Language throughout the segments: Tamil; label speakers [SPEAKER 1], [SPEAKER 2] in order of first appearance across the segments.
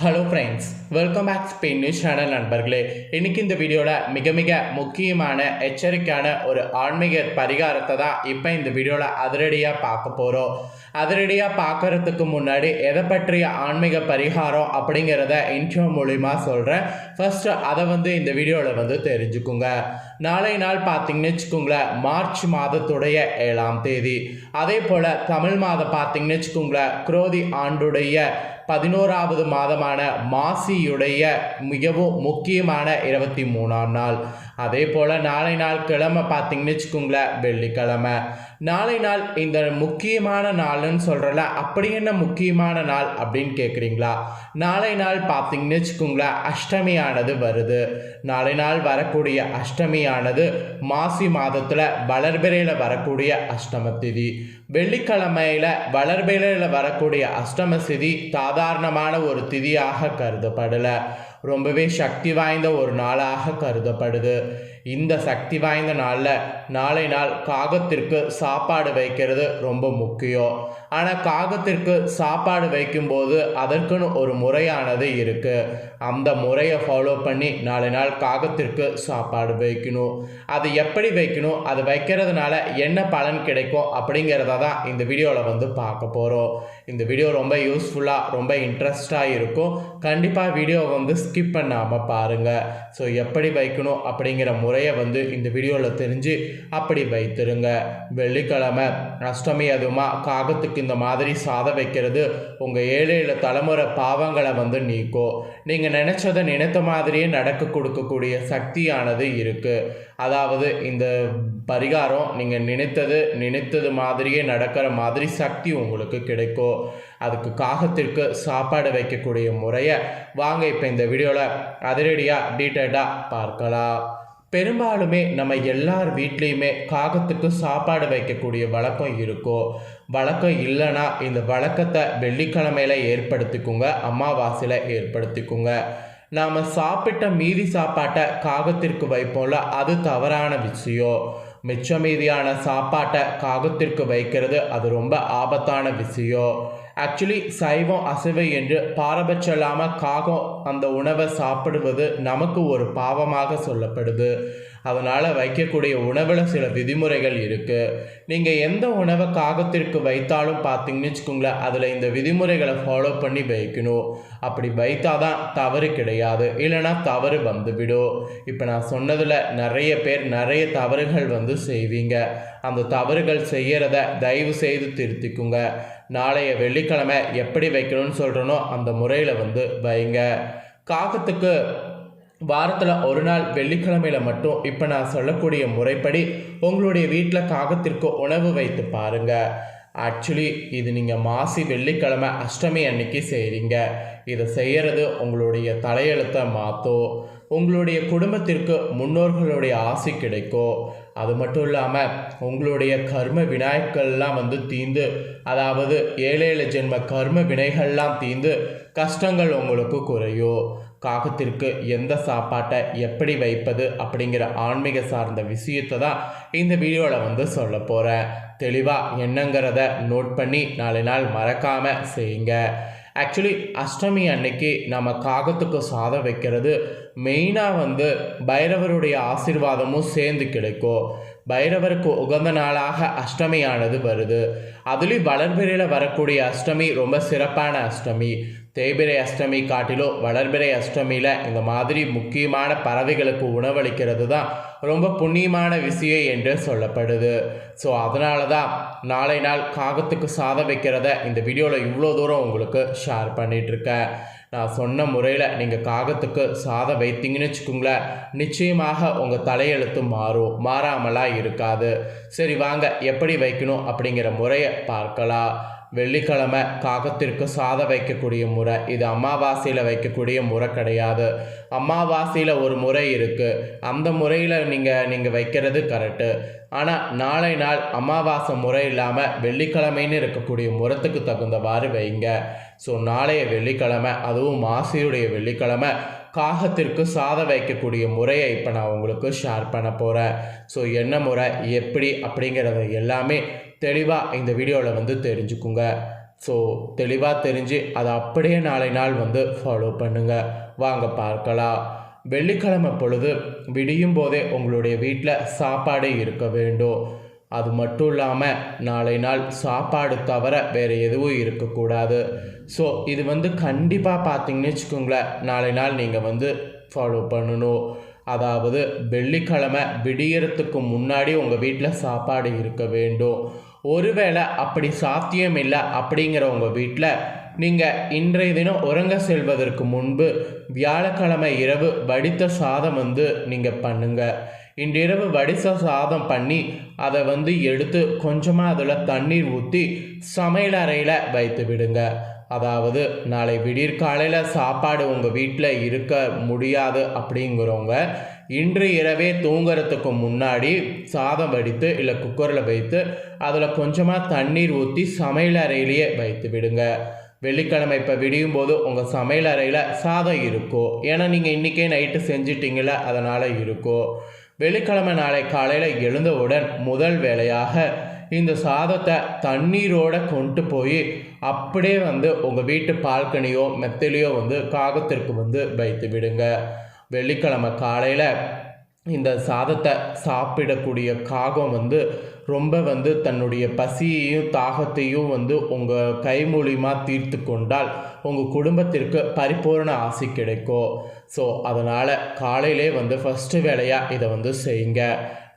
[SPEAKER 1] Hello friends welcome back Spain news channel நண்பர்களே. இன்னைக்கு இந்த வீடியோவில் மிக மிக முக்கியமான எச்சரிக்கையான ஒரு ஆன்மீக பரிகாரத்தை தான் இப்போ இந்த வீடியோவில் அதிரடியாக பார்க்க போகிறோம் அதிரடியாக பார்க்கறதுக்கு முன்னாடி எதை பற்றிய ஆன்மீக பரிகாரம் அப்படிங்கிறத இன்ட்ரோ மூலிமா சொல்கிறேன் ஃபஸ்ட்டு அதை வந்து இந்த வீடியோவில் வந்து தெரிஞ்சுக்குங்க. நாளை நாள் பார்த்தீங்கன்னு வச்சுக்கோங்களேன் மார்ச் மாதத்துடைய ஏழாம் தேதி. அதே போல் தமிழ் மாதம் பார்த்தீங்கன்னு வச்சுக்கோங்களேன் குரோதி ஆண்டுடைய பதினோராவது மாதமான மாசியுடைய மிகவும் முக்கியமான இருபத்தி மூணாம் நாள். அதே போல் நாளை நாள் கிழமை பார்த்தீங்கன்னு வச்சுக்கோங்களேன் வெள்ளிக்கிழமை. நாளை நாள் இந்த முக்கியமான நாள்னு சொல்கிறல அப்படி என்ன முக்கியமான நாள் அப்படின்னு கேட்குறீங்களா நாளை நாள் பார்த்தீங்கன்னு வச்சுக்கோங்களேன் அஷ்டமியானது வருது. நாளை நாள் வரக்கூடிய அஷ்டமியானது மாசி மாதத்தில் வளர்பிறையில் வரக்கூடிய அஷ்டம திதி. வெள்ளிக்கிழமையில் வளர்பிறையில் வரக்கூடிய அஷ்டம திதி சாதாரணமான ஒரு திதியாக கருதப்படலை. ரொம்பவே சக்தி வாய்ந்த ஒரு நாளாக கருதப்படுது. இந்த சக்தி வாய்ந்த நாளில் நாளை நாள் காகத்திற்கு சாப்பாடு வைக்கிறது ரொம்ப முக்கியம். ஆனால் காகத்திற்கு சாப்பாடு வைக்கும்போது அதற்குன்னு ஒரு முறையானது இருக்குது அந்த முறையை ஃபாலோ பண்ணி நாளை நாள் காகத்திற்கு சாப்பாடு வைக்கணும். அது எப்படி வைக்கணும்? அது வைக்கிறதுனால என்ன பலன் கிடைக்கும்? அப்படிங்கிறத தான் இந்த வீடியோவில் வந்து பார்க்க போகிறோம் இந்த வீடியோ ரொம்ப யூஸ்ஃபுல்லாக ரொம்ப இன்ட்ரெஸ்டாக இருக்கும். கண்டிப்பாக வீடியோ வந்து ஸ்கிப் பண்ணாமல் பாருங்கள் ஸோ எப்படி வைக்கணும்? அப்படிங்கிற முறை முறையை வந்து இந்த வீடியோவில் தெரிஞ்சு அப்படி வைத்திருங்க. வெள்ளிக்கிழமை அஷ்டமி அதுமா காகத்துக்கு இந்த மாதிரி சாதம் வைக்கிறது உங்கள் ஏழு ஏழு தலைமுறை பாவங்களை வந்து நீக்கும் நீங்கள் நினச்சதை நினைத்த மாதிரியே நடக்க கொடுக்கக்கூடிய சக்தியானது இருக்குது அதாவது இந்த பரிகாரம் நீங்கள் நினைத்தது நினைத்தது மாதிரியே நடக்கிற மாதிரி சக்தி உங்களுக்கு கிடைக்கும் அதுக்கு காகத்திற்கு சாப்பாடு வைக்கக்கூடிய முறையை வாங்க. இப்போ இந்த வீடியோவில் அதிரடியாக டீட்டெயிலாக பார்க்கலாம். பெரும்பாலுமே நம்ம எல்லார் வீட்லேயுமே காகத்துக்கு சாப்பாடு வைக்கக்கூடிய வழக்கம் இருக்கும் வழக்கம் இல்லைன்னா இந்த வழக்கத்தை வெள்ளிக்கிழமையில ஏற்படுத்திக்குங்க அமாவாசையில் ஏற்படுத்திக்குங்க. நாம் சாப்பிட்ட மீதி சாப்பாட்டை காகத்திற்கு வைப்போம்ல அது தவறான விஷயம். மிச்ச மீதியான சாப்பாட்டை காகத்திற்கு வைக்கிறது அது ரொம்ப ஆபத்தான விஷயம். ஆக்சுவலி சைவம் அசைவை என்று பாரபட்சம் இல்லாமல் காகம் அந்த உணவை சாப்பிடுவது நமக்கு ஒரு பாவமாக சொல்லப்படுது. அதனால் வைக்கக்கூடிய உணவில் சில விதிமுறைகள் இருக்குது நீங்கள் எந்த உணவை காகத்திற்கு வைத்தாலும் பார்த்தீங்கன்னு வச்சுக்கோங்களேன் அதில் இந்த விதிமுறைகளை ஃபாலோ பண்ணி வைக்கணும். அப்படி வைத்தால் தான் தவறு கிடையாது. இல்லைனா தவறு வந்துவிடும். இப்போ நான் சொன்னதில் நிறைய பேர் நிறைய தவறுகள் வந்து செய்வீங்க. அந்த தவறுகள் செய்கிறத தயவு செய்து திருத்திக்குங்க. நாளைய வெள்ளிக்கிழமை எப்படி வைக்கணும்னு சொல்கிறனோ அந்த முறையில் வந்து வைங்க. காகத்துக்கு வாரத்தில் ஒரு நாள் வெள்ளிக்கிழமையில் மட்டும் இப்போ நான் சொல்லக்கூடிய முறைப்படி உங்களுடைய வீட்டில் காகத்திற்கு உணவு வைத்து பாருங்கள் ஆக்சுவலி இது நீங்கள் மாசி வெள்ளிக்கிழமை அஷ்டமி அன்னைக்கு செய்கிறீங்க இதை செய்கிறது உங்களுடைய தலையெழுத்தை மாற்றும் உங்களுடைய குடும்பத்திற்கு முன்னோர்களுடைய ஆசை கிடைக்கும் அது மட்டும் இல்லாமல் உங்களுடைய கர்ம வினாய்கள்லாம் வந்து தீந்து அதாவது ஏழு ஏழு ஜென்ம கர்ம வினைகள்லாம் தீந்து கஷ்டங்கள் உங்களுக்கு குறையும் காகத்திற்கு எந்த சாப்பாட்டை எப்படி வைப்பது அப்படிங்கிற ஆன்மீக சார்ந்த விஷயத்தை தான் இந்த வீடியோவில் வந்து சொல்ல போகிறேன் தெளிவாக என்னங்கிறத நோட் பண்ணி நாளை நாள் மறக்காமல் செய்யுங்க. ஆக்சுவலி அஷ்டமி அன்னைக்கு நம்ம காகத்துக்கு சாதம் வைக்கிறது மெயினாக வந்து பைரவருடைய ஆசீர்வாதமும் சேர்ந்து கிடைக்கும். பைரவருக்கு உகந்த நாளாக அஷ்டமியானது வருது. அதுலேயும் வளர்பிறையில் வரக்கூடிய அஷ்டமி ரொம்ப சிறப்பான அஷ்டமி. தேய்பிரை அஷ்டமி காட்டிலும் வளர்பிறை அஷ்டமியில் இந்த மாதிரி முக்கியமான பறவைகளுக்கு உணவளிக்கிறது தான் ரொம்ப புண்ணியமான விஷயம் என்று சொல்லப்படுது. ஸோ அதனால தான் நாளை நாள் காகத்துக்கு சாதம் வைக்கிறத இந்த வீடியோவில் இவ்வளோ தூரம் உங்களுக்கு ஷேர் பண்ணிகிட்ருக்கேன் நான் சொன்ன முறையில் நீங்கள் காகத்துக்கு சாதம் வைத்தீங்கன்னு வச்சுக்கோங்களேன் நிச்சயமாக உங்கள் தலையெழுத்து மாறும் மாறாமலாம் இருக்காது. சரி வாங்க எப்படி வைக்கணும் அப்படிங்கிற முறையை பார்க்கலாம். வெள்ளிக்கிழமை காகத்திற்கு சாதம் வைக்கக்கூடிய முறை. இது அமாவாசையில் வைக்கக்கூடிய முறை கிடையாது. அமாவாசையில் ஒரு முறை இருக்குது அந்த முறையில் நீங்கள் நீங்கள் வைக்கிறது கரெக்டு ஆனால் நாளை நாள் அமாவாசை முறை இல்லாமல் வெள்ளிக்கிழமைன்னு இருக்கக்கூடிய முறத்துக்கு தகுந்தவாறு வைங்க. ஸோ நாளைய வெள்ளிக்கிழமை அதுவும் மாசியுடைய வெள்ளிக்கிழமை காகத்திற்கு சாதம் வைக்கக்கூடிய முறையை இப்போ நான் உங்களுக்கு ஷேர் பண்ண போகிறேன் ஸோ என்ன முறை எப்படி அப்படிங்கிறத எல்லாமே தெளிவாக இந்த வீடியோவில் வந்து தெரிஞ்சுக்குங்க. ஸோ தெளிவாக தெரிஞ்சு அதை அப்படியே நாளை நாள் வந்து ஃபாலோ பண்ணுங்கள் வாங்க பார்க்கலாம். வெள்ளிக்கிழமை பொழுது விடியும் போதே உங்களுடைய வீட்டில் சாப்பாடு இருக்க வேண்டும். அது மட்டும் இல்லாமல் நாளை நாள் சாப்பாடு தவிர வேறு எதுவும் இருக்கக்கூடாது. ஸோ இது வந்து கண்டிப்பாக பார்த்தீங்கன்னு வச்சுக்கோங்களேன் நாளை நாள் நீங்கள் வந்து ஃபாலோ பண்ணணும். அதாவது வெள்ளிக்கிழமை விடியறதுக்கு முன்னாடி உங்கள் வீட்டில் சாப்பாடு இருக்க வேண்டும். ஒருவேளை அப்படி சாத்தியம் இல்லை அப்படிங்கிற உங்கள் வீட்டில் நீங்கள் இன்றைய தினம் உறங்க செல்வதற்கு முன்பு வியாழக்கிழமை இரவு வடித்த சாதம் வந்து நீங்கள் பண்ணுங்கள் இன்றிரவு வடித்த சாதம் பண்ணி அதை வந்து எடுத்து கொஞ்சமாக அதில் தண்ணீர் ஊற்றி சமையல் அறையில் வைத்து விடுங்க. அதாவது நாளை விடியற் காலையில் சாப்பாடு உங்கள் வீட்டில் இருக்க முடியாது அப்படிங்கிறவங்க இன்று இரவே தூங்குறதுக்கு முன்னாடி சாதம் வடித்து இல்லை குக்கரில் வைத்து அதில் கொஞ்சமாக தண்ணீர் ஊற்றி சமையல் அறையிலேயே வைத்து விடுங்க. வெள்ளிக்கிழமை இப்போ விடியும் போது உங்கள் சமையல் அறையில் சாதம் இருக்கும் ஏன்னா நீங்கள் இன்றைக்கே நைட்டு செஞ்சிட்டிங்கள அதனால் இருக்கும் வெள்ளிக்கிழமை நாளை காலையில் எழுந்தவுடன் முதல் வேலையாக இந்த சாதத்தை தண்ணீரோடு கொண்டு போய் அப்படியே வந்து உங்கள் வீட்டு பால்கனியோ மெத்திலையோ வந்து காகத்திற்கு வந்து வைத்து விடுங்க. வெள்ளிக்கிழமை காலையில் இந்த சாதத்தை சாப்பிடக்கூடிய காகம் வந்து ரொம்ப வந்து தன்னுடைய பசியையும் தாகத்தையும் வந்து உங்கள் கை மூலியமாக தீர்த்து கொண்டால் உங்கள் குடும்பத்திற்கு பரிபூர்ண ஆசை கிடைக்கும். ஸோ அதனால் காலையிலே வந்து ஃபஸ்ட்டு வேலையாக இதை வந்து செய்யுங்க.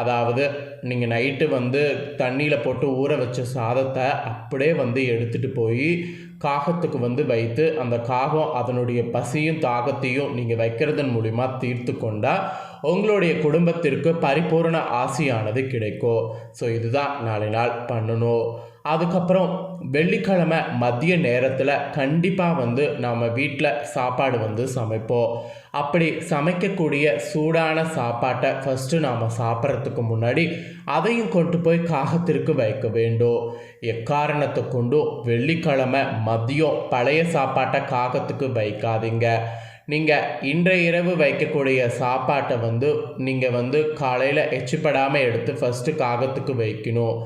[SPEAKER 1] அதாவது நீங்கள் நைட்டு வந்து தண்ணியில் போட்டு ஊற வச்ச சாதத்தை அப்படியே வந்து எடுத்துகிட்டு போய் காகத்துக்கு வந்து வைத்து அந்த காகம் அதனுடைய பசியும் தாகத்தையும் நீங்கள் வைக்கிறதன் மூலிமா தீர்த்து கொண்டால் உங்களுடைய குடும்பத்திற்கு பரிபூர்ண ஆசையானது கிடைக்கும். ஸோ இதுதான் நாளை நாள் பண்ணணும். அதுக்கப்புறம் வெள்ளிக்கிழமை மதிய நேரத்தில் கண்டிப்பாக வந்து நாம் வீட்டில் சாப்பாடு வந்து சமைப்போம். அப்படி சமைக்கக்கூடிய சூடான சாப்பாட்டை ஃபஸ்ட்டு நாம் சாப்பிட்றதுக்கு முன்னாடி அதையும் கொண்டு போய் காகத்திற்கு வைக்க வேண்டும். எக்காரணத்தை கொண்டும் வெள்ளிக்கிழமை மதியம் பழைய சாப்பாட்டை காகத்துக்கு வைக்காதீங்க. நீங்கள் இன்றைய இரவு வைக்கக்கூடிய சாப்பாட்டை வந்து நீங்கள் வந்து காலையில் எச்சிப்படாமல் எடுத்து ஃபஸ்ட்டு காகத்துக்கு வைக்கணும்.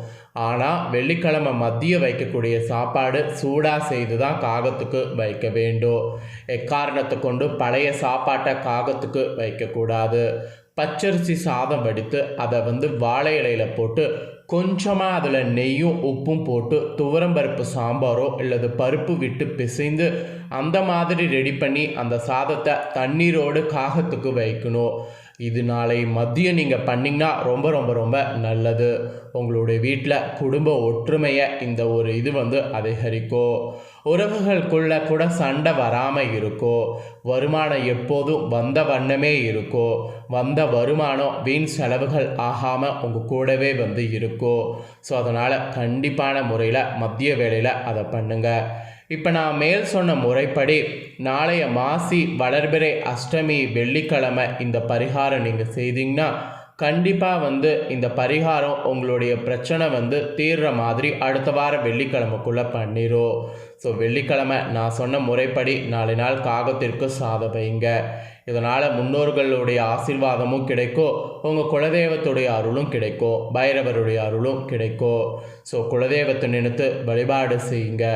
[SPEAKER 1] ஆனால் வெள்ளிக்கிழமை மதியம் வைக்கக்கூடிய சாப்பாடு சூடாக செய்து தான் காகத்துக்கு வைக்க வேண்டும். எக்காரணத்தை கொண்டு பழைய சாப்பாட்டை காகத்துக்கு வைக்கக்கூடாது. பச்சரிசி சாதம் வடித்து அதை வந்து வாழை இலையில் போட்டு கொஞ்சமாக அதில் நெய்யும் உப்பும் போட்டு துவரம்பருப்பு சாம்பாரோ அல்லது பருப்பு விட்டு பிசைந்து அந்த மாதிரி ரெடி பண்ணி அந்த சாதத்தை தண்ணீரோடு காகத்துக்கு வைக்கணும். இது நாளை மதியம் நீங்கள் பண்ணிங்கன்னா ரொம்ப ரொம்ப ரொம்ப நல்லது. உங்களுடைய வீட்டில் குடும்ப ஒற்றுமையை இந்த ஒரு இது வந்து அதிகரிக்கும். உறவுகளுக்குள்ள கூட சண்டை வராமல் இருக்கோ? வருமானம் எப்போதும் வந்த வண்ணமே இருக்கோ? வந்த வருமானம் வீண் செலவுகள் ஆகாமல் உங்கள் கூடவே வந்து இருக்கோ? ஸோ அதனால் கண்டிப்பான முறையில் மத்திய வேலையில் அதை பண்ணுங்கள் இப்போ நான் மேல் சொன்ன முறைப்படி நாளைய மாசி வளர்பிறை அஷ்டமி வெள்ளிக்கிழமை இந்த பரிகாரம் நீங்கள் செய்தீங்கன்னா கண்டிப்பாக வந்து இந்த பரிகாரம் உங்களுடைய பிரச்சனை வந்து தீர்ற மாதிரி அடுத்த வாரம் வெள்ளிக்கிழமைக்குள்ளே பண்ணிடும் ஸோ வெள்ளிக்கிழமை நான் சொன்ன முறைப்படி நாளை நாள் காகத்திற்கு சாத வைங்க. இதனால் முன்னோர்களுடைய ஆசீர்வாதமும் கிடைக்கும். உங்கள் குலதெய்வத்துடைய அருளும் கிடைக்கும். பைரவருடைய அருளும் கிடைக்கும். ஸோ குலதெய்வத்தை நினைத்து வழிபாடு செய்யுங்க.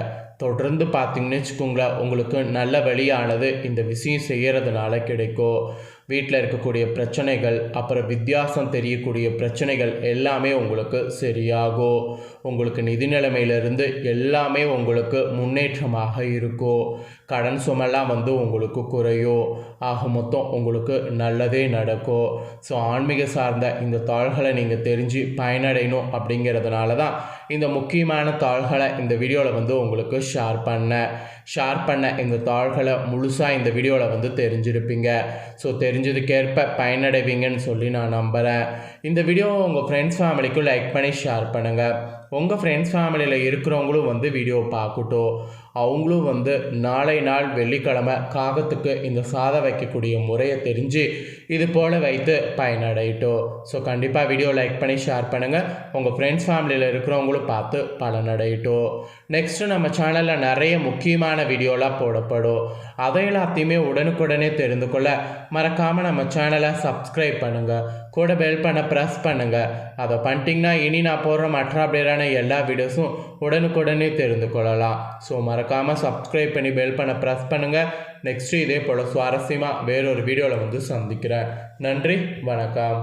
[SPEAKER 1] தொடர்ந்து பார்த்தீங்கன்னு வச்சுக்கோங்களேன் உங்களுக்கு நல்ல வழியானது இந்த விஷயம் செய்கிறதுனால கிடைக்கும். வீட்டில் இருக்கக்கூடிய பிரச்சனைகள் அப்புறம் வித்தியாசம் தெரியக்கூடிய பிரச்சனைகள் எல்லாமே உங்களுக்கு சரியாகும். உங்களுக்கு நிதி நிலைமையிலிருந்து எல்லாமே உங்களுக்கு முன்னேற்றமாக இருக்கும் கடன் சுமெல்லாம் வந்து உங்களுக்கு குறையும் ஆக மொத்தம் உங்களுக்கு நல்லதே நடக்கும் ஸோ ஆன்மீக சார்ந்த இந்த தாள்களை நீங்கள் தெரிஞ்சு பயனடையணும் அப்படிங்கிறதுனால தான் இந்த முக்கியமான தாள்களை இந்த வீடியோவில் வந்து உங்களுக்கு ஷேர் பண்ணேன். ஷேர் பண்ண இந்த தாள்களை முழுசாக இந்த வீடியோவில் வந்து தெரிஞ்சிருப்பீங்க. ஸோ தெரிஞ்சதுக்கேற்ப பயனடைவீங்கன்னு சொல்லி நான் நம்புகிறேன் இந்த வீடியோவை உங்கள் ஃப்ரெண்ட்ஸ் ஃபேமிலிக்கும் லைக் பண்ணி ஷேர் பண்ணுங்கள் உங்கள் ஃப்ரெண்ட்ஸ் ஃபேமிலியில் இருக்கிறவங்களும் வந்து வீடியோ பார்க்கட்டும். அவங்களும் வந்து நாளை நாள் வெள்ளிக்கிழமை காகத்துக்கு இந்த சாதம் வைக்கக்கூடிய முறையை தெரிஞ்சு இது போல் வைத்து பயனடையட்டும். ஸோ கண்டிப்பாக வீடியோ லைக் பண்ணி ஷேர் பண்ணுங்கள் உங்கள் ஃப்ரெண்ட்ஸ் ஃபேமிலியில் இருக்கிறவங்களும் பார்த்து பலனடையட்டும். நெக்ஸ்ட்டு நம்ம சேனலில் நிறைய முக்கியமான வீடியோலாம் போடப்படும். அதை எல்லாத்தையுமே உடனுக்குடனே தெரிந்து கொள்ள மறக்காமல் நம்ம சேனலை சப்ஸ்கிரைப் பண்ணுங்கள் கூட பெல் பண்ண ப்ரெஸ் பண்ணுங்கள் அதை பண்ணிட்டீங்கன்னா இனி நான் போடுற மற்ற அப்டேட்டான எல்லா வீடியோஸும் உடனுக்குடனே தெரிந்து கொள்ளலாம். ஸோ மறக்காமல் சப்ஸ்கிரைப் பண்ணி பெல் பண்ண ப்ரெஸ் பண்ணுங்கள் நெக்ஸ்ட்டு இதே போல் சுவாரஸ்யமாக வேறொரு வீடியோவில் வந்து சந்திக்கிறேன். நன்றி வணக்கம்.